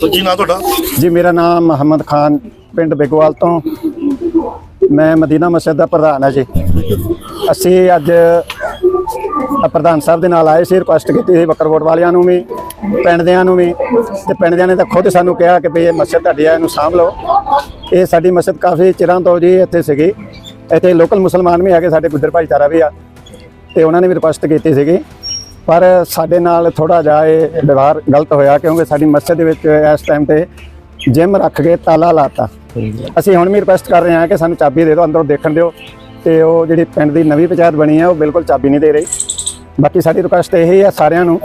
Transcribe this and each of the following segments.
ਸੋ ਕੀ ਨਾਂ ਤੁਹਾਡਾ? ਜੀ ਮੇਰਾ ਨਾਮ ਮੁਹੰਮਦ ਖਾਨ ਪਿੰਡ ਬਿਗਵਾਲ ਤੋਂ। ਮੈਂ ਮਦੀਨਾ ਮਸਜਿਦ ਦਾ ਪ੍ਰਧਾਨ ਹਾਂ ਜੀ। ਅਸੀਂ ਅੱਜ ਪ੍ਰਧਾਨ ਸਾਹਿਬ ਦੇ ਨਾਲ ਆਏ ਸੀ ਰਿਕੁਐਸਟ ਕੀਤੀ ਸੀ ਬੱਕਰਕੋਟ ਵਾਲਿਆਂ ਨੂੰ ਵੀ ਪਿੰਡ ਦਿਆਂ ਨੂੰ ਵੀ। ਤੇ ਪਿੰਡ ਦਿਆਂ ਨੇ ਤਾਂ ਖੁਦ ਸਾਨੂੰ ਕਿਹਾ ਕਿ ਵੀ ਇਹ ਮਸਜਿਦ ਤੁਹਾਡੀ ਹੈ ਇਹਨੂੰ ਸਾਂਭ ਲਓ। ਇਹ ਸਾਡੀ ਮਸਜਿਦ ਕਾਫੀ ਚਿਰਾਂ ਤੋਂ ਜੀ ਇੱਥੇ ਸੀਗੀ। ਇੱਥੇ ਲੋਕਲ ਮੁਸਲਮਾਨ ਵੀ ਹੈਗੇ ਸਾਡੇ ਗੁੱਜਰ ਭਾਈਚਾਰਾ ਵੀ ਆ। ਤੇ ਉਹਨਾਂ ਨੇ ਵੀ ਰਿਕੁਐਸਟ ਕੀਤੀ ਸੀਗੀ। ਪਰ ਸਾਡੇ ਨਾਲ ਥੋੜਾ ਜਿਹਾ ਇਹ ਵਿਵਹਾਰ ਗਲਤ ਹੋਇਆ ਕਿਉਂਕਿ ਸਾਡੀ ਮਸਜਿਦ ਦੇ ਵਿੱਚ ਇਸ ਟਾਈਮ ਤੇ ਜਿਮ ਰੱਖ ਕੇ ਤਾਲਾ ਲਾਤਾ। ਅਸੀਂ ਹੁਣ ਵੀ ਰਿਕੁਐਸਟ ਕਰ ਰਹੇ ਹਾਂ ਕਿ ਸਾਨੂੰ ਚਾਬੀ ਦੇ ਦਿਓ ਅੰਦਰੋਂ ਦੇਖਣ ਦਿਓ ਤੇ ਉਹ ਜਿਹੜੀ ਪਿੰਡ ਦੀ ਨਵੀਂ ਪੰਚਾਇਤ ਬਣੀ ਹੈ ਉਹ ਬਿਲਕੁਲ ਚਾਬੀ ਨਹੀਂ ਦੇ ਰਹੀ। ਬਾਕੀ ਸਾਡੀ ਰਿਕੁਐਸਟ ਇਹ ਹੈ ਸਾਰਿਆਂ ਨੂੰ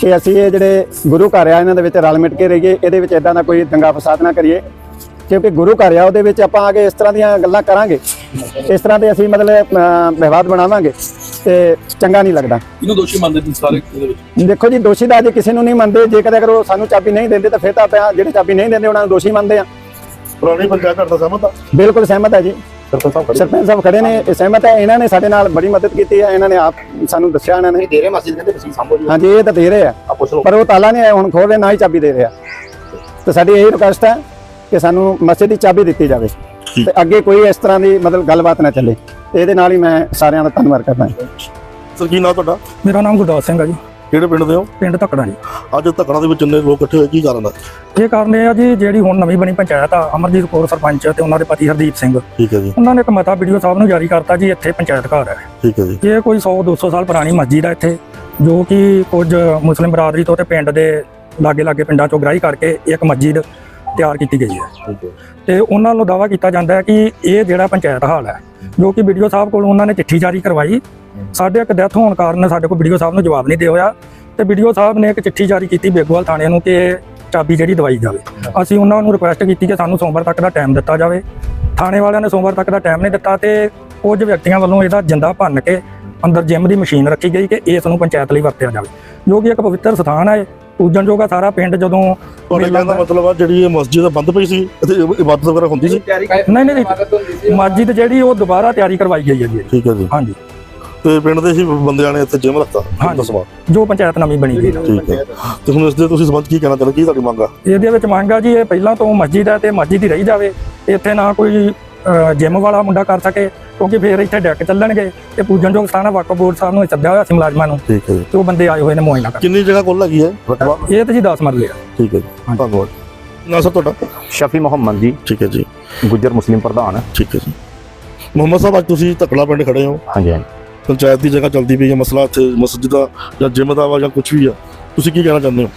ਕਿ ਅਸੀਂ ਇਹ ਜਿਹੜੇ ਗੁਰੂ ਘਰ ਆ ਇਹਨਾਂ ਦੇ ਵਿੱਚ ਰਲ ਮਿਟ ਕੇ ਰਹੀਏ ਇਹਦੇ ਵਿੱਚ ਇਦਾਂ ਦਾ ਕੋਈ ਦੰਗਾ ਫਸਾਦ ਨਾ ਕਰੀਏ। ਕਿਉਂਕਿ ਗੁਰੂ ਘਰ ਆ ਉਹਦੇ ਵਿੱਚ ਆਪਾਂ ਆ ਕੇ ਇਸ ਤਰ੍ਹਾਂ ਦੀਆਂ ਗੱਲਾਂ ਕਰਾਂਗੇ। ਇਸ ਤਰ੍ਹਾਂ ਦੇ ਅਸੀਂ ਮਤਲਬ ਅਹ, ਵਿਵਾਦ ਬਣਾਵਾਂਗੇ। ਤੇ ਚੰਗਾ ਨਹੀਂ ਲੱਗਦਾ। ਇਹਨੂੰ ਦੋਸ਼ੀ ਮੰਨਦੇ ਤੁਸੀਂ ਸਾਰੇ ਇਹਦੇ ਵਿੱਚ? ਦੇਖੋ ਜੀ ਦੋਸ਼ੀ ਦਾ ਜੇ ਕਿਸੇ ਨੂੰ ਨਹੀਂ ਮੰਨਦੇ। ਜੇ ਕਦੇ ਅਗਰ ਉਹ ਸਾਨੂੰ ਚਾਬੀ ਨਹੀਂ ਦਿੰਦੇ ਤਾਂ ਫਿਰ ਤਾਂ ਆਪਾਂ ਜਿਹੜੇ ਚਾਬੀ ਨਹੀਂ ਦਿੰਦੇ ਉਹਨਾਂ ਨੂੰ ਦੋਸ਼ੀ ਮੰਨਦੇ ਆ। ਪੁਰਾਣੀ ਪੰਚਾਇਤ ਤੁਹਾਡਾ ਸਹਿਮਤ ਆ? ਬਿਲਕੁਲ ਸਹਿਮਤ ਹੈ ਜੀ। ਸਰਪੰਚ ਸਾਹਿਬ ਸਰਪੰਚ ਸਾਹਿਬ ਖੜੇ ਨੇ ਇਹ ਸਹਿਮਤ ਹੈ ਇਹਨਾਂ ਨੇ ਸਾਡੇ ਨਾਲ ਬੜੀ ਮਦਦ ਕੀਤੀ ਹੈ ਇਹਨਾਂ ਨੇ ਆਪ ਸਾਨੂੰ ਦੱਸਿਆ ਇਹਨਾਂ ਨੇ। ਦੇ ਰਹੇ ਮਸਜਿਦ ਕਹਿੰਦੇ ਤੁਸੀਂ ਸੰਭੋ ਜੀ। ਹਾਂਜੀ ਇਹ ਤਾਂ ਦੇ ਰਹੇ ਆ। ਆ ਪੁੱਛ ਲਓ। ਪਰ ਉਹ ਤਾਲਾ ਨਹੀਂ ਹੁਣ ਖੋਲ ਰਹੇ ਨਾ ਹੀ ਚਾਬੀ ਦੇ ਰਹੇ ਆ। ਤੇ ਸਾਡੀ ਇਹ ਰਿਕੁਐਸਟ ਹੈ ਕਿ ਸਾਨੂੰ ਮਸਜਿਦ ਦੀ ਚਾਬੀ ਦਿੱਤੀ ਜਾਵੇ। ਤੇ ਅੱਗੇ ਕੋਈ ਇਸ ਤਰ੍ਹਾਂ ਦੀ ਮਤਲਬ ਗੱਲਬਾਤ ਨਾ ਚੱਲੇ। ਤੇ ਇਹਦੇ ਨਾਲ ਹੀ ਮੈਂ ਸਾਰਿਆਂ ਦਾ ਧੰਨਵਾਦ ਕਰਦਾ ਹਾਂ। ਸਰ ਕੀ ਨਾਂ ਤੁਹਾਡਾ? ਮੇਰਾ ਨਾਮ ਗੁਰਦਾਸ ਸਿੰਘ ਆ ਜੀ। ਕਿਹੜੇ ਪਿੰਡ ਦੇ ਹੋ? ਪਿੰਡ ਧੱਕੜਾ ਜੀ। ਅੱਜ ਧੱਕਣਾ ਦੇ ਵਿੱਚ ਇੰਨੇ ਲੋਕ ਇਕੱਠੇ ਹੋਏ ਕੀ ਕਾਰਨ ਆ? ਇਹ ਕਾਰਨ ਇਹ ਆ ਜੀ ਜਿਹੜੀ ਹੁਣ ਨਵੀਂ ਬਣੀ ਪੰਚਾਇਤ ਆ ਅਮਰਜੀਤ ਕੌਰ ਸਰਪੰਚ ਤੇ ਉਹਨਾਂ ਦੇ ਪਤੀ ਹਰਦੀਪ ਸਿੰਘ। ਠੀਕ ਹੈ ਜੀ। ਉਹਨਾਂ ਨੇ ਇੱਕ ਮਤਾ ਵੀਡੀਓ ਸਾਹਿਬ ਨੂੰ ਜਾਰੀ ਕਰਤਾ ਜੀ ਇੱਥੇ ਪੰਚਾਇਤ ਘਰ ਹੈ। ਠੀਕ ਹੈ ਜੀ। ਇਹ ਕੋਈ 100 200 ਸਾਲ ਪੁਰਾਣੀ ਮਸਜਿਦ ਹੈ ਇੱਥੇ ਜੋ ਕਿ ਕੁਝ ਮੁਸਲਿਮ ਬਰਾਦਰੀ ਤੋਂ ਤੇ ਪਿੰਡ ਦੇ ਲਾਗੇ ਲਾਗੇ ਪਿੰਡਾਂ ਚੋਂ ਗ੍ਰਾਹੀ ਕਰਕੇ ਇੱਕ ਮਸਜਿਦ ਤਿਆਰ ਕੀਤੀ ਗਈ ਹੈ। ਤੇ ਉਹਨਾਂ ਨੂੰ ਦਾਵਾ ਕੀਤਾ ਜਾਂਦਾ ਹੈ ਕਿ ਇਹ ਜਿਹੜਾ ਪੰਚਾਇਤ ਹਾਲ ਹੈ ਜੋ ਕਿ ਵੀਡੀਓ ਸਾਹਿਬ ਕੋਲ ਉਹਨਾਂ ਨੇ ਚਿੱਠੀ ਜਾਰੀ ਕਰਵਾਈ ਸਾਡੇ ਇੱਕ ਡੈਥ ਹੋਣ ਕਾਰਨ ਸਾਡੇ ਕੋਲ ਵੀਡੀਓ ਸਾਹਿਬ ਨੂੰ ਜਵਾਬ ਨਹੀਂ ਦੇ ਹੋਇਆ। ਤੇ ਵੀਡੀਓ ਸਾਹਿਬ ਨੇ ਇੱਕ ਚਿੱਠੀ ਜਾਰੀ ਕੀਤੀ ਬੇਗੋਵਾਲ ਥਾਣੇ ਨੂੰ ਕਿ ਚਾਬੀ ਜਿਹੜੀ ਦਵਾਈ ਜਾਵੇ। ਅਸੀਂ ਉਹਨਾਂ ਨੂੰ ਰਿਕੁਐਸਟ ਕੀਤੀ ਕਿ ਸਾਨੂੰ ਸੋਮਵਾਰ ਤੱਕ ਦਾ ਟਾਈਮ ਦਿੱਤਾ ਜਾਵੇ। ਥਾਣੇ ਵਾਲਿਆਂ ਨੇ ਸੋਮਵਾਰ ਤੱਕ ਦਾ ਟਾਈਮ ਨਹੀਂ ਦਿੱਤਾ ਤੇ ਕੁਝ ਵਿਅਕਤੀਆਂ ਵੱਲੋਂ ਇਹਦਾ ਜਿੰਦਾ ਭੰਨ ਕੇ ਅੰਦਰ ਜਿਮ ਦੀ ਮਸ਼ੀਨ ਰੱਖੀ ਗਈ ਕਿ ਇਸ ਨੂੰ ਪੰਚਾਇਤ ਲਈ ਵਰਤਿਆ ਜਾਵੇ। ਜੋ ਕਿ ਇੱਕ ਪਵਿੱਤਰ ਸਥਾਨ ਹੈ ਪੂਜਣਯੋਗ ਆ ਸਾਰਾ ਪਿੰਡ ਜਦੋਂ ਤੁਹਾਡੇ ਕਹਿਣ ਦਾ ਮਤਲਬ ਆ ਜਿਹੜੀ ਇਹ ਮਸਜਿਦ ਬੰਦ ਪਈ ਸੀ ਇੱਥੇ ਇਬ- ਇਬਾਦਤ ਵਗੈਰਾ ਹੁੰਦੀ ਸੀ? ਨਹੀਂ ਨਹੀਂ ਨਹੀਂ। ਮਸਜਿਦ ਜਿਹੜੀ ਉਹ ਦੁਬਾਰਾ ਤਿਆਰੀ ਕਰਵਾਈ ਗਈ ਹੈ ਜੀ। ਠੀਕ ਹੈ ਜੀ। ਹਾਂਜੀ। ਤੇ ਪਿੰਡ ਦੇ ਹੀ ਬੰਦਿਆਂ ਨੇ ਇੱਥੇ ਜਿਮ ਰੱਖਤਾ। ਦਸਵਾ ਜੋ ਪੰਚਾਇਤ ਨਵੀਂ ਬਣੀ ਗਈ ਠੀਕ ਹੈ। ਤੇ ਹੁਣ ਇਸ ਦੇ ਤੁਸੀਂ ਸੰਬੰਧ ਕੀ ਕਹਿਣਾ ਚਾਹੁੰਦੇ ਕੀ ਤੁਹਾਡੀ ਮੰਗ ਆ? ਇਹਦੇ ਵਿੱਚ ਮੰਗ ਆ ਜੀ ਇਹ ਪਹਿਲਾਂ ਤੋਂ ਮਸਜਿਦ ਹੈ ਤੇ ਮਸਜਿਦ ਹੀ ਰਹੀ ਜਾਵੇ। ਇੱਥੇ ਨਾ ਕੋਈ ਜਿਮ ਵਾਲਾ ਮੁੰਡਾ ਕਰ ਸਕੇ। ਕਿਉਂਕਿ ਫੇਰ ਇੱਥੇ ਡੈਕ ਚੱਲਣਗੇ ਤੇ ਪੂਜਣਯੋਗ ਸਥਾਨ ਵਕਫ ਬੋਰਡ ਸਾਹਿਬ ਨੂੰ ਸੱਦਿਆ ਹੋਇਆ ਸੀ ਮੁਲਾਜ਼ਮਾਂ ਨੂੰ। ਠੀਕ ਹੈ ਜੀ। ਤੇ ਉਹ ਬੰਦੇ ਆਏ ਹੋਏ ਨੇ ਮੁਆਇਨਾ ਕਰ ਕਿੰਨੀ ਜਗ੍ਹਾ ਕੋਲ ਲੱਗੀ ਹੈ? ਰਕਬਾ ਇਹ ਤੇ ਜੀ 10 ਮਰਲੇ ਆ। ਠੀਕ ਹੈ ਜੀ। ਧੰਨਵਾਦ। ਨਾ ਸਰ ਤੁਹਾਡਾ? ਸ਼ਫੀ ਮੁਹੰਮਦ ਜੀ। ਠੀਕ ਹੈ ਜੀ। ਗੁੱਜਰ ਮੁਸਲਿਮ ਪ੍ਰਧਾਨ। ਠੀਕ ਹੈ ਜੀ। ਮੁਹੰਮਦ ਸਾਹਿਬ ਅੱਜ ਤੁਸੀਂ ਧੱਕੜਾ ਪਿੰਡ ਖੜੇ ਹੋ। ਹਾਂਜੀ ਹਾਂਜੀ। ਪੰਚਾਇਤ ਦੀ ਜਗ੍ਹਾ ਚੱਲਦੀ ਪਈ ਹੈ ਮਸਲਾ ਇੱਥੇ ਮਸਜਿਦ ਦਾ ਜਾਂ ਜਿਮ ਦਾ ਜਾਂ ਕੁਝ ਵੀ ਆ। ਤੁਸੀਂ ਕੀ ਕਹਿਣਾ ਚਾਹੁੰਦੇ ਹੋ?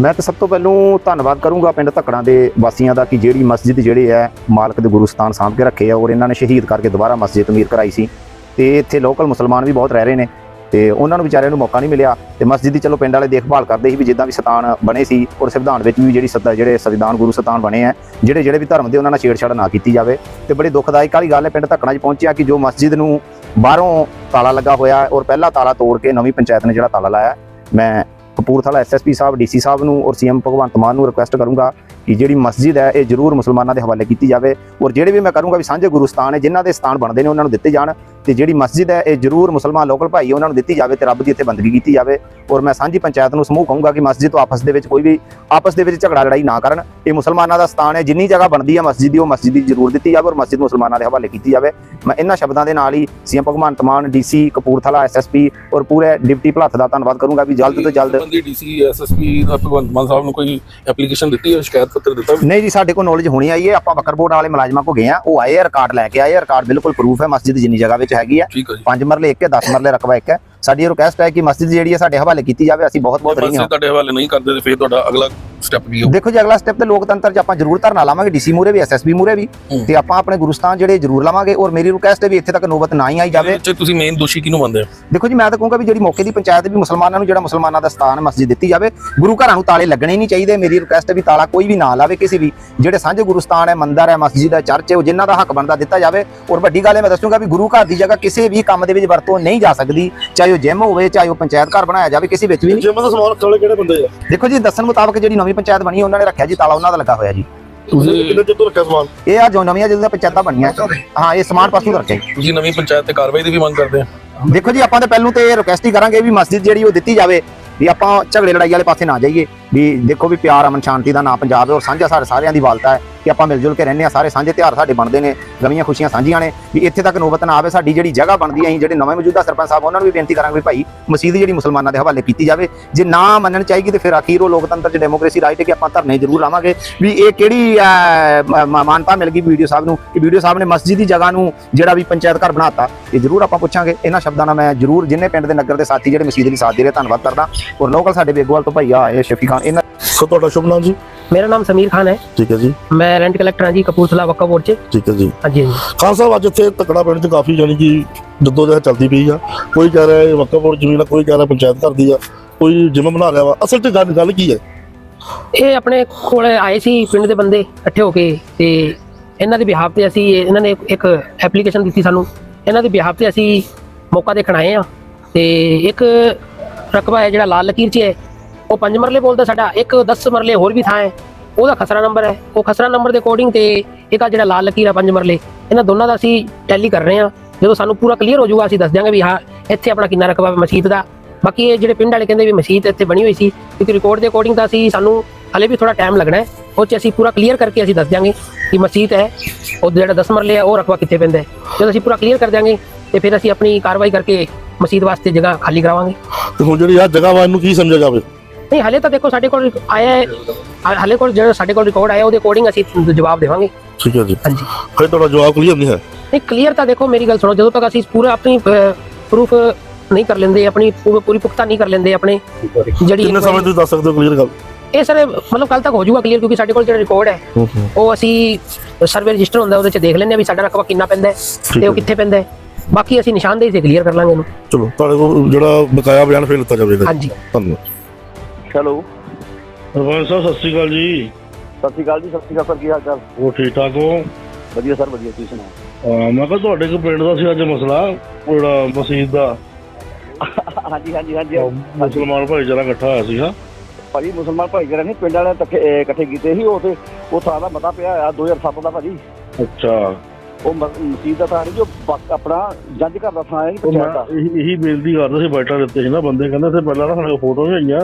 ਮੈਂ ਤਾਂ ਸਭ ਤੋਂ ਪਹਿਲਾਂ ਧੰਨਵਾਦ ਕਰੂੰਗਾ ਪਿੰਡ ਧੱਕੜਾਂ ਦੇ ਵਾਸੀਆਂ ਦਾ ਕਿ ਜਿਹੜੀ ਮਸਜਿਦ ਜਿਹੜੇ ਹੈ, ਮਾਲਕ ਦੇ ਗੁਰਸਥਾਨ ਸਾਂਭ ਕੇ ਰੱਖੇ ਆ ਔਰ ਇਹਨਾਂ ਨੇ ਸ਼ਹੀਦ ਕਰਕੇ ਦੁਬਾਰਾ ਮਸਜਿਦ ਤਮੀਰ ਕਰਾਈ ਸੀ। ਤੇ ਇੱਥੇ ਲੋਕਲ ਮੁਸਲਮਾਨ ਵੀ ਬਹੁਤ ਰਹਿ ਰਹੇ ਨੇ ਤੇ ਉਹਨਾਂ ਨੂੰ ਵਿਚਾਰਿਆਂ ਨੂੰ ਮੌਕਾ ਨਹੀਂ ਮਿਲਿਆ ਤੇ ਮਸਜਿਦ ਦੀ ਚਲੋ ਪਿੰਡ ਵਾਲੇ ਦੇਖਭਾਲ ਕਰਦੇ ਸੀ ਵੀ ਜਿੱਦਾਂ ਵੀ ਸਤਾਨ ਬਣੇ ਸੀ ਔਰ ਸੰਵਿਧਾਨ ਵਿੱਚ ਵੀ ਜਿਹੜੀ ਸੱਦਾ ਜਿਹੜੇ ਸੰਵਿਧਾਨ ਗੁਰੂ ਸਤਾਨ ਬਣੇ ਆ, ਜਿਹੜੇ ਜਿਹੜੇ ਵੀ ਧਰਮ ਦੇ ਉਹਨਾਂ ਨਾਲ ਛੇੜਛਾੜ ਨਾ ਕੀਤੀ ਜਾਵੇ। ਤੇ ਬੜੇ ਦੁਖਦਾਇਕ ਵਾਲੀ ਗੱਲ ਹੈ, ਪਿੰਡ ਧੱਕੜਾਂ 'ਚ ਪਹੁੰਚਿਆ ਕਿ ਜੋ ਮਸਜਿਦ ਨੂੰ ਬਾਹਰੋਂ ਤਾਲਾ ਲੱਗਾ ਹੋਇਆ ਔਰ ਪਹਿਲਾ ਤਾਲਾ ਤੋੜ ਕੇ ਨਵੀਂ ਪੰਚਾਇਤ ਨੇ ਜਿਹੜਾ ਤਾਲਾ ਲਾਇਆ। ਮੈਂ ਕਪੂਰਥਲਾ ਐਸਐਸਪੀ ਸਾਹਿਬ ਡੀਸੀ ਸਾਹਿਬ ਨੂੰ ਔਰ ਸੀਐਮ ਭਗਵੰਤ ਮਾਨ ਨੂੰ ਰਿਕੁਐਸਟ ਕਰੂੰਗਾ ਕਿ ਜਿਹੜੀ ਮਸਜਿਦ ਹੈ, ਇਹ ਜ਼ਰੂਰ ਮੁਸਲਮਾਨਾਂ ਦੇ ਹਵਾਲੇ ਕੀਤੀ ਜਾਵੇ ਔਰ ਜਿਹੜੇ ਵੀ ਮੈਂ ਕਰੂੰਗਾ ਵੀ ਸਾਂਝੇ ਗੁਰਸਥਾਨ ਹੈ, ਜਿਨ੍ਹਾਂ ਦੇ ਸਥਾਨ ਬਣਦੇ ਨੇ, ਉਹਨਾਂ ਨੂੰ ਦਿੱਤੇ ਜਾਣ ਤੇ ਜਿਹੜੀ ਮਸਜਿਦ ਹੈ, ਇਹ ਜ਼ਰੂਰ ਮੁਸਲਮਾਨ ਲੋਕਲ ਭਾਈ ਉਹਨਾਂ ਨੂੰ ਦਿੱਤੀ ਜਾਵੇ ਤੇ ਰੱਬ ਦੀ ਇੱਥੇ ਬੰਦਗੀ ਕੀਤੀ ਜਾਵੇ ਔਰ ਮੈਂ ਸਾਂਝੀ ਪੰਚਾਇਤ ਨੂੰ ਸਮੂਹ ਕਹੂੰਗਾ ਕਿ ਮਸਜਿਦ ਤੋਂ ਆਪਸ ਦੇ ਵਿੱਚ ਕੋਈ ਵੀ, ਆਪਸ ਦੇ ਵਿੱਚ ਝਗੜਾ, ਲੜਾਈ ਨਾ ਕਰਨ। ਇਹ ਮੁਸਲਮਾਨਾਂ ਦਾ ਸਥਾਨ ਹੈ, ਜਿੰਨੀ ਜਗ੍ਹਾ ਬਣਦੀ ਹੈ ਮਸਜਿਦ ਦੀ, ਉਹ ਮਸਜਿਦ ਦੀ ਜ਼ਰੂਰ ਦਿੱਤੀ ਜਾਵੇ ਔਰ ਮਸਜਿਦ ਮੁਸਲਮਾਨਾਂ ਦੇ ਹਵਾਲੇ ਕੀਤੀ ਜਾਵੇ। ਮੈਂ ਇਹਨਾਂ ਸ਼ਬਦਾਂ ਦੇ ਨਾਲ ਹੀ CM Bhagwant Mann DC Kapurthala SSP ਔਰ ਪੂਰੇ ਡਿਪਟੀ ਭਲੱਥ ਦਾ ਧੰਨਵਾਦ ਕਰੂੰਗਾ ਵੀ ਜਲਦ ਤੋਂ ਜਲਦ ਬੰਦੀ ਡੀਸੀ ਐਸਐਸਪੀ ਦਾ ਭਗਵੰਤ ਮਾਨ ਸਾਹਿਬ ਨੂੰ ਕੋਈ ਐਪਲੀਕੇਸ਼ਨ ਦਿੱਤੀ ਹੈ ਸ਼ਿਕਾਇਤ ਪੱਤਰ ਦਿੱਤਾ? ਨਹੀਂ ਜੀ ਸਾਡੇ ਕੋਲ ਨੌਲੇਜ ਹੋਣੀ ਆਈ ਹੈ। ਆਪਾਂ ਬੱਕਰ ਬੋਰਡ ਵਾਲੇ ਮੁਲਾਜ਼ਮਾਂ ਕੋ ਗਏ ਆ ਉਹ ਆਏ ਆ ਰਿਕਾਰਡ ਲੈ ਕੇ ਆਏ ਆ। ਰਿਕਾਰਡ ਬਿਲਕੁਲ ਪ੍ਰੂਫ ਹੈ ਮਸਜਿਦ ਜਿੰਨੀ ਜਗ੍ਹਾ ਵਿੱਚ ਹੈਗੀ ਜੀ। ਪੰਜ ਮਰਲੇ ਇੱਕ ਹੈ 10 ਮਰਲੇ ਰਕਬਾ ਇੱਕ ਹੈ। ਸਾਡੀ ਰਿਕੁਐਸਟ ਹੈ ਕਿ ਮਸਜਿਦ ਜਿਹੜੀ ਹੈ ਸਾਡੇ ਹਵਾਲੇ ਕੀਤੀ ਜਾਵੇ। ਅਸੀਂ ਬਹੁਤ ਬਹੁਤ ਰਹੀ ਹਾਂ। ਤੁਹਾਡੇ ਹਵਾਲੇ ਨਹੀਂ ਕਰਦੇ ਤੇ ਫਿਰ ਤੁਹਾਡਾ ਅਗਲਾ ਸਟੈਪ ਕੀ ਹੋ ਦੇਖੋ ਜੀ ਅਗਲਾ ਸਟੈਪ ਤੇ ਲੋਕਤੰਤਰ 'ਚ ਆਪਾਂ ਜ਼ਰੂਰ ਧਰਨਾ ਲਾਵਾਂਗੇ ਡੀਸੀ ਮੂਰੇ ਵੀ ਐਸਐਸਬੀ ਮੂਰੇ ਵੀ। ਤੇ ਆਪਾਂ ਆਪਣੇ ਗੁਰਸਥਾਨ ਜਿਹੜੇ ਜ਼ਰੂਰ ਲਾਵਾਂਗੇ ਔਰ ਮੇਰੀ ਰਿਕੁਐਸਟ ਹੈ ਵੀ ਇੱਥੇ ਤੱਕ ਨੋਬਤ ਨਾ ਹੀ ਆਈ ਜਾਵੇ। ਤੁਸੀਂ ਮੇਨ ਦੋਸ਼ੀ ਕਿਹਨੂੰ ਮੰਨਦੇ ਹੋ? ਦੇਖੋ ਜੀ ਮੈਂ ਤਾਂ ਕਹੂੰਗਾ ਵੀ ਜਿਹੜੀ ਮੌਕੇ ਦੀ ਪੰਚਾਇਤ ਵੀ ਮੁਸਲਮਾਨਾਂ ਨੂੰ ਜਿਹੜਾ ਮੁਸਲਮਾਨਾਂ ਦਾ ਸਥਾਨ ਹੈ, ਮਸਜਿਦ ਦਿੱਤੀ ਜਾਵੇ ਗੁਰੂ ਘਰਾਂ ਨੂੰ ਤਾਲੇ ਲੱਗਣੇ ਨਹੀਂ ਚਾਹੀਦੇ। ਮੇਰੀ ਰਿਕੁਐਸਟ ਹੈ ਵੀ ਤਾਲਾ ਕੋਈ ਵੀ ਨਾ ਲਾਵੇ ਕਿਸੇ ਵੀ ਜਿਹੜੇ ਸਾਂਝੇ ਗੁਰਸਥਾਨ ਹੈ ਮੰਦਰ ਹੈ ਮਸਜਿਦ ਹੈ ਚਰਚ ਹੈ ਉਹ ਜਿਨ੍ਹਾਂ ਦਾ ਹੱਕ ਬਣਦਾ ਦਿੱਤਾ ਜਾਵੇ। ਔਰ ਵੱਡੀ ਗੱਲ ਹੈ ਮੈਂ ਦੱਸੂਗਾ ਵੀ ਗੁਰੂ ਘਰ ਦੀ ਜਗ੍ਹਾ ਕਿਸੇ ਵੀ ਕੰਮ ਦੇ ਵਿੱਚ ਵਰਤੋਂ ਨਹੀਂ ਜਾ ਸਕਦੀ ਚਾਹੇ ਉਹ ਜਿਮ ਹੋਵੇ ਚਾਹੇ ਉਹ ਪੰਚਾਇਤ ਘਰ ਬਣਾਇਆ ਜਾਵੇ ਕਿਸੇ ਵਿੱਚ ਵੀ ਨਹੀਂ। ਜਿਮ ਦਾ ਸਮਾਨ ਰੱਖਣ ਵਾਲੇ ਕਿਹੜੇ ਬੰਦੇ ਆ? ਦੇਖੋ ਜੀ ਦੱਸਣ ਮੁਤਾਬਕ ਜਿਹੜੀ ਨਵੀਂ ਪੰਚਾਇਤ ਬਣੀ ਉਹਨਾਂ ਨੇ ਰੱਖਿਆ ਜੀ ਤਾਲਾ ਉਹਨਾਂ ਦਾ ਲੱਗਾ ਹੋਇਆ ਜੀ। ਤੁਸੀਂ ਕਿੰਨੇ ਚਿਰ ਤੋਂ ਰੱਖਿਆ ਸਮਾਨ? ਇਹ ਆ ਜੋ ਨਵੀਆਂ ਜਿਹੜੀਆਂ ਪੰਚਾਇਤਾਂ ਬਣੀਆਂ ਹਾਂ ਇਹ ਸਮਾਨ ਪਾਸੋਂ ਰੱਖਿਆ ਜੀ ਤੁਸੀਂ ਨਵੀਂ ਪੰਚਾਇਤ ਤੇ ਕਾਰਵਾਈ ਦੀ ਵੀ ਮੰਗ ਕਰਦੇ ਆ? ਦੇਖੋ ਜੀ ਆਪਾਂ ਤਾਂ ਪਹਿਲੋਂ ਤੇ ਰਿਕੁਐਸਟ ਹੀ ਕਰਾਂਗੇ ਵੀ ਮਸਜਿਦ ਜਿਹੜੀ ਉਹ ਦਿੱਤੀ ਜਾਵੇ ਵੀ ਆਪਾਂ ਝਗੜੇ ਲੜਾਈ ਵਾਲੇ ਪਾਸੇ ਨਾ ਜਾਈਏ। ਵੀ ਦੇਖੋ ਵੀ ਪਿਆਰ, ਅਮਨ, ਸ਼ਾਂਤੀ ਦਾ ਨਾਂ ਪੰਜਾਬ ਹੈ ਔਰ ਸਾਂਝਾ ਸਾਡੇ ਸਾਰਿਆਂ ਦੀ ਵਾਲਤਾ ਹੈ ਕਿ ਆਪਾਂ ਮਿਲ ਜੁਲ ਕੇ ਰਹਿੰਦੇ ਆ ਸਾਰੇ ਸਾਂਝੇ ਤਿਉਹਾਰ ਸਾਡੇ ਬਣਦੇ ਨੇ ਗਮੀਆਂ ਖੁਸ਼ੀਆਂ ਸਾਂਝੀਆਂ ਨੇ, ਵੀ ਇੱਥੇ ਤੱਕ ਨੋਬਤ ਨਾ ਆਵੇ, ਸਾਡੀ ਜਿਹੜੀ ਜਗ੍ਹਾ ਬਣਦੀ ਹੈ, ਅਸੀਂ ਜਿਹੜੇ ਨਵੇਂ ਮੌਜੂਦਾ ਸਰਪੰਚ ਸਾਹਿਬ, ਉਹਨਾਂ ਨੂੰ ਵੀ ਬੇਨਤੀ ਕਰਾਂਗੇ ਵੀ ਭਾਈ ਮਸਜਿਦ ਜਿਹੜੀ ਮੁਸਲਮਾਨਾਂ ਦੇ ਹਵਾਲੇ ਕੀਤੀ ਜਾਵੇ, ਜੇ ਨਾ ਮੰਨਣ ਚਾਹੀਦੀ ਤੇ ਫਿਰ ਅਖੀਰ ਉਹ ਲੋਕਤੰਤਰ ਚ ਡੈਮੋਕ੍ਰੇਸੀ ਰਾਈਟ ਹੈ ਕਿ ਆਪਾਂ ਧਰਨੇ ਜ਼ਰੂਰ ਲਾਵਾਂਗੇ, ਵੀ ਇਹ ਕਿਹੜੀ ਮਾਨਤਾ ਮਿਲ ਗਈ ਵੀਡੀਓ ਸਾਹਿਬ ਨੂੰ, ਕਿ ਵੀਡੀਓ ਸਾਹਿਬ ਨੇ ਮਸਜਿਦ ਦੀ ਜਗ੍ਹਾ ਨੂੰ ਜਿਹੜਾ ਵੀ ਪੰਚਾਇਤ ਘਰ ਬਣਾਤਾ, ਇਹ ਜ਼ਰੂਰ ਆਪਾਂ ਪੁੱਛਾਂਗੇ, ਇਹਨਾਂ ਸ਼ਬਦਾਂ ਨਾਲ ਮੈਂ ਜ਼ਰੂਰ ਜਿੰਨੇ ਪਿੰਡ ਦੇ ਨਗਰ ਦੇ ਸਾਥੀ ਜਿਹੜੇ ਮਸਜਿਦ ਲਈ ਸਾਥ ਦੇ ਰਹੇ, ਧੰਨਵਾਦ ਕਰਦਾ, ਔਰ ਲੋਕਲ ਸਾਡੇ ਬੇਗੋਵਾਲ ਤੋਂ ਭਾਈ ਆ, ਇਹ ਸ਼ਫੀ ਖਾਨ ਇਹਨਾਂ ਸੋ ਤੁਹਾਡਾ ਸ਼ੁਭ ਨਾਮ ਜੀ? ਮੇਰਾ ਨਾਮ ਸਮੀਰ ਖਾਨ ਹੈ। ਠੀਕ ਹੈ ਜੀ। ਮੈਂ ਰੈਂਟ ਕਲੈਕਟਰ ਹਾਂ ਜੀ ਕਪੂਰਥਲਾ ਵਕਾ ਬੋਰਡ 'ਚ। ਠੀਕ ਹੈ ਜੀ। ਹਾਂਜੀ ਹਾਂਜੀ। ਖਾਨ ਸਾਹਿਬ ਅੱਜ ਇੱਥੇ ਤਕੜਾ ਪਿੰਡ 'ਚ ਕਾਫੀ ਜਾਨੀ ਕਿ ਜਦੋਂ ਜਹ ਚੱਲਦੀ ਪਈ ਆ। ਕੋਈ ਕਹਿ ਰਿਹਾ ਇਹ ਵਕਫਬੋਰਡ ਜ਼ਮੀਨ ਆ ਕੋਈ ਕਹਿ ਰਿਹਾ ਪੰਚਾਇਤ ਕਰਦੀ ਆ ਕੋਈ ਜਿਮ ਬਣਾ ਰਿਹਾ ਵਾ। ਅਸਲ 'ਚ ਗੱਲ ਗੱਲ ਕੀ ਹੈ? ਇਹ ਆਪਣੇ ਕੋਲ ਆਏ ਸੀ ਪਿੰਡ ਦੇ ਬੰਦੇ ਇਕੱਠੇ ਹੋ ਕੇ ਤੇ ਇਹਨਾਂ ਦੇ ਬਿਹਾਫ ਤੇ ਅਸੀਂ ਇਹਨਾਂ ਨੇ ਇੱਕ ਐਪਲੀਕੇਸ਼ਨ ਦਿੱਤੀ ਸਾਨੂੰ। ਇਹਨਾਂ ਦੇ ਬਿਹਾਫ ਤੇ ਅਸੀਂ ਮੌਕਾ ਦੇਖਣ ਆਏ ਆ ਤੇ ਇੱਕ ਰਕਬਾ ਹੈ ਜਿਹੜਾ ਲਾਲ ਲਕੀਰ 'ਚ ਹੈ। ਉਹ ਪੰਜ ਮਰਲੇ ਬੋਲਦਾ ਸਾਡਾ, ਇੱਕ 10 ਮਰਲੇ ਹੋਰ ਵੀ ਥਾਂ ਹੈ, ਉਹਦਾ ਖਸਰਾ ਨੰਬਰ ਹੈ। ਉਹ ਖਸਰਾ ਨੰਬਰ ਦੇ ਅਕੋਰਡਿੰਗ ਤੇ ਇੱਕ ਆ ਜਿਹੜਾ ਲਾਲ ਲਕੀਰ ਆ ਪੰਜ ਮਰਲੇ, ਇਹਨਾਂ ਦੋਨਾਂ ਦਾ ਅਸੀਂ ਟੈਲੀ ਕਰ ਰਹੇ ਹਾਂ। ਜਦੋਂ ਸਾਨੂੰ ਪੂਰਾ ਕਲੀਅਰ ਹੋ ਜਾਊਗਾ, ਅਸੀਂ ਦੱਸ ਦਿਆਂਗੇ ਵੀ ਹਾਂ, ਇੱਥੇ ਆਪਣਾ ਕਿੰਨਾ ਰਕਬਾ ਹੈ ਮਸਜਿਦ ਦਾ। ਬਾਕੀ ਇਹ ਜਿਹੜੇ ਪਿੰਡ ਵਾਲੇ ਕਹਿੰਦੇ ਵੀ ਮਸਜਿਦ ਇੱਥੇ ਬਣੀ ਹੋਈ ਸੀ, ਕਿਉਂਕਿ ਰਿਕਾਰਡ ਦੇ ਅਕੋਰਡਿੰਗ ਤਾਂ ਅਸੀਂ, ਸਾਨੂੰ ਹਲੇ ਵੀ ਥੋੜਾ ਟਾਈਮ ਲੱਗਣਾ ਹੈ। ਉਹ ਚ ਅਸੀਂ ਪੂਰਾ ਕਲੀਅਰ ਕਰਕੇ ਅਸੀਂ ਦੱਸ ਦਿਆਂਗੇ ਕਿ ਮਸਜਿਦ ਹੈ, ਉਹ ਜਿਹੜਾ 10 ਮਰਲੇ ਆ, ਉਹ ਰਕਬਾ ਕਿੱਥੇ ਪੈਂਦਾ ਹੈ। ਜਦੋਂ ਅਸੀਂ ਪੂਰਾ ਕਲੀਅਰ ਕਰ ਦਿਆਂਗੇ, ਤੇ ਫਿਰ ਅਸੀਂ ਆਪਣੀ ਕਾਰਵਾਈ ਕਰਕੇ ਮਸਜਿਦ ਵਾਸਤੇ ਜਗ੍ਹਾ ਖਾਲੀ ਕਰਾਵਾਂਗੇ। ਤੇ ਹੁਣ ਜਿਹੜੀ ਆ ਜਗ੍ਹਾ ਵਾ, ਇਹਨੂੰ ਕੀ ਸਮਝਿਆ ਜਾਵੇ? ਨਹੀਂ ਹਲੇ ਤਾਂ ਦੇਖੋ ਸਾਡੇ ਕੋਲ ਆਇਆ ਹੈ। ਹ- ਹਲੇ ਕੋਲ ਜਿਹੜਾ ਸਾਡੇ ਕੋਲ ਰਿਕਾਰਡ ਆਇਆ ਉਹਦੇ ਅਕੋਰਡਿੰਗ ਅਸੀਂ ਜਵਾਬ ਦੇਵਾਂਗੇ। ਠੀਕ ਹੈ ਜੀ। ਹਾਂਜੀ। ਫਿਰ ਤੁਹਾਡਾ ਜਵਾਬ ਕਲੀਅਰ ਨਹੀਂ ਹੈ? ਨਹੀਂ ਕਲੀਅਰ ਤਾਂ ਦੇਖੋ ਮੇਰੀ ਗੱਲ ਸੁਣੋ ਜਦੋਂ ਤੱਕ ਅਸੀਂ ਪੂਰਾ ਆਪਣੀ ਪ੍ਰੂਫ ਨਹੀਂ ਕਰ ਲੈਂਦੇ ਆਪਣੀ ਪੂ- ਪੂਰੀ ਪੁਖਤਾ ਨਹੀਂ ਕਰ ਲੈਂਦੇ ਆਪਣੇ ਜਿਹੜੀ ਕਿੰਨੇ ਸਮੇਂ ਤੁਸੀਂ ਦੱਸ ਸਕਦੇ ਹੋ ਕਲੀਅਰ ਗੱਲ? ਇਹ ਸਰ ਮਤਲਬ ਕੱਲ ਤੱਕ ਹੋ ਜਾਊਗਾ ਕਲੀਅਰ ਕਿਉਂਕਿ ਸਾਡੇ ਕੋਲ ਜਿਹੜਾ ਰਿਕਾਰਡ ਹੈ ਉਹ ਅਸੀਂ ਸਰਵੇ ਰਜਿਸਟਰ ਹੁੰਦਾ ਉਹਦੇ ਚ ਦੇਖ ਲੈਂਦੇ ਆ ਵੀ ਸਾਡਾ ਰਕਬਾ ਕਿੰਨਾ ਪੈਂਦਾ ਹੈ ਤੇ ਉਹ। ਕਿੱਥੇ ਪੈਂਦਾ ਹੈ। ਬਾਕੀ ਅਸੀਂ ਨਿਸ਼ਾਨਦੇਹੀ ਤੇ ਕਲੀਅਰ ਕਰ ਲਾਂਗੇ ਇਹਨੂੰ। ਚਲੋ ਤੁਹਾਡੇ ਕੋਲ ਜਿਹੜਾ ਬਕਾਇਆ ਬਿਆਨ ਫਿਰ ਲਿੱਤਾ ਜਾਵੇਗਾ। ਹਾਂਜੀ। ਧੰਨਵਾਦ। ਹੈਲੋ। ਸਰਪੰਚ ਸਾਹਿਬ ਸਤਿ ਸ਼੍ਰੀ ਅਕਾਲ ਜੀ। ਸਤਿ ਸ਼੍ਰੀ ਅਕਾਲ ਜੀ ਸਤਿ ਸ਼੍ਰੀ ਅਕਾਲ ਸਰ ਕੀ ਹਾਲ ਚਾਲ? ਉਹ ਠੀਕ ਠਾਕ ਹੋ? ਵਧੀਆ ਸਰ ਵਧੀਆ ਤੁਸੀਂ ਸੁਣਾਓ? ਹਾਂ, ਮੈਂ ਕਿਹਾ ਤੁਹਾਡੇ ਕੋ ਪਿੰਡ ਦਾ ਸੀ ਅੱਜ ਮਸਲਾ ਜਿਹੜਾ ਮਸਜਿਦ ਦਾ। ਹਾਂਜੀ ਹਾਂਜੀ ਹਾਂਜੀ। ਮੁਸਲਮਾਨ ਭਾਈਚਾਰਾ ਇਕੱਠਾ ਹੋਇਆ ਸੀ ਹਾਂ ਭਾਜੀ ਮੁਸਲਮਾਨ ਭਾਈਚਾਰੇ ਨੇ ਪਿੰਡ ਵਾਲਿਆਂ ਇਕੱਠੇ ਕੀਤੇ ਸੀ ਉਹ ਤੇ ਉਹ ਥਾਂ ਦਾ ਮਤਾ ਪਿਆ ਆ 2007 ਦਾ ਭਾਜੀ। ਅੱਛਾ। ਉਹ ਮ- ਦਾ ਥਾਂ ਨਹੀਂ ਜੋ ਬਾਕ- ਆਪਣਾ ਜੰਜ ਘਰ ਦਾ ਥਾਂ ਹੈ ਜੀ ਉਹ ਮੈਂ ਪੰਚਾਇਤ ਦਾ। ਇਹੀ ਇਹੀ ਬੇਨਤੀ ਕਰਦਾ ਸੀ ਬੈਠਾ ਦਿੱਤੇ ਸੀ ਨਾ ਬੰਦੇ ਕਹਿੰਦੇ ਤੇ ਪਹਿਲਾਂ ਨਾ ਸਾਡੇ ਫੋਟੋ ਵੀ ਆਈਆਂ।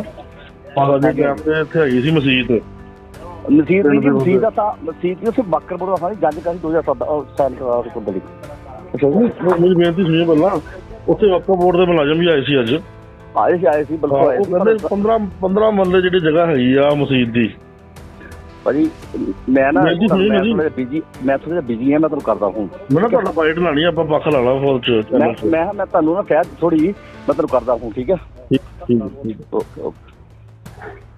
ਮਾਤਾ ਦੇ ਟਾਈਮ ਤੇ ਇੱਥੇ ਹੈਗੀ ਸੀ ਮਸਜਿਦ ਮਸਜਿਦ ਨਹੀਂ ਜੀ ਮਸਜਿਦ ਦਾ ਥਾਂ ਮਸਜਿਦ ਨਹੀਂ ਸਿਰ ਬਾਕਰਪੁਰ ਦਾ ਥਾਂ ਸੀ ਜੰਜ ਸੀ 2007 ਦਾ ਉਹ ਸਾਈਨ ਕਰਾ ਕੇ ਕੁੰਡਲੀ। ਅੱਛਾ ਜੀ। ਮੇਰੀ ਬੇਨਤੀ ਸੁਣੀਓ ਪਹਿਲਾਂ। ਉੱਥੇ ਵਕਫ ਬੋਰਡ ਦੇ ਮੁਲਾਜ਼ਮ ਵੀ ਆਏ ਸੀ ਅੱਜ। ਆਏ ਸੀ ਆਏ ਸੀ ਬਿਲਕੁਲ ਆਏ ਉਹ ਸੀ। ਕਹਿੰਦੇ ਪਰ- 15 15 ਮਰਲੇ ਜਿਹੜੀ ਜਗ੍ਹਾ ਹੈਗੀ ਆ ਮਸਜਿਦ ਦੀ। ਭਾਜੀ ਮੈਂ ਨਾ ਮੈਂ ਜੀ। ਥੋੜਾ ਬਿਜ਼ੀ ਮੈਂ ਥੋੜਾ ਬਿਜ਼ੀ ਹਾਂ ਮੈਂ ਤੁਹਾਨੂੰ ਕਰਦਾ ਫੋਨ ਮੈਂ ਨਾ ਤੁਹਾਡਾ ਬਾਈਟ ਲਾਣੀ ਆਪਾਂ ਪੱਖ ਲਾ ਲਾ ਫੋਨ ਚ। ਮੈਂ। ਮੈਂ ਤੁਹਾਨੂੰ ਨਾ ਕਹਿ ਥੋੜੀ ਮੈਂ ਤੁਹਾਨੂੰ ਕਰਦਾ ਫੋਨ ਠੀਕ ਹੈ? ਠੀਕ ਠੀਕ। Okay okay. Thank you.